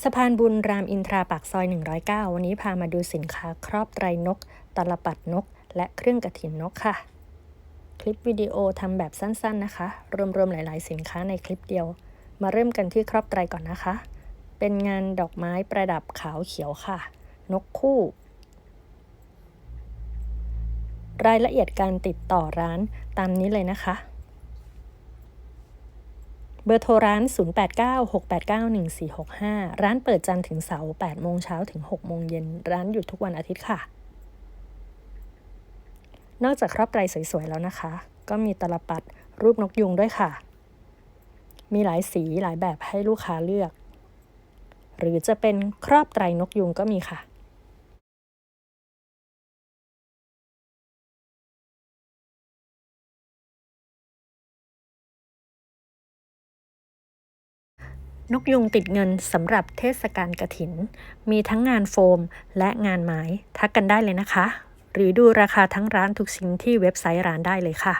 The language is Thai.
สะพานบุญรามอินทราปากซอย 109 วันนี้พามาดูสินค้าครอบไตรนก ตลปัดนก และเครื่องกระถินนกค่ะ คลิปวิดีโอทำแบบสั้นๆนะคะ รวมๆหลาย ๆ สินค้าในคลิปเดียว มาเริ่มกันที่ครอบไตรก่อนนะคะ เป็นงานดอกไม้ประดับขาวเขียวค่ะ นกคู่ รายละเอียดการติดต่อร้านตามนี้เลยนะคะ เบอร์โทรร้าน 0896891465 ร้านเปิดจันทร์ถึงเสาร์8โมงเช้าถึง6โมงเย็น ร้านหยุดทุกวันอาทิตย์ค่ะ นอกจากครอบไตรสวยๆ แล้วนะคะ ก็มีตลปัดรูปนกยุงด้วยค่ะ มีหลายสีหลายแบบให้ลูกค้าเลือก หรือจะเป็นครอบไตรนกยุงก็มีค่ะ นกยุงติดเงินสำหรับเทศกาลกระถิน มีทั้งงานโฟมและงานไม้ทักกันได้เลยนะคะ หรือดูราคาทั้งร้านทุกชิ้นที่เว็บไซต์ร้านได้เลยค่ะ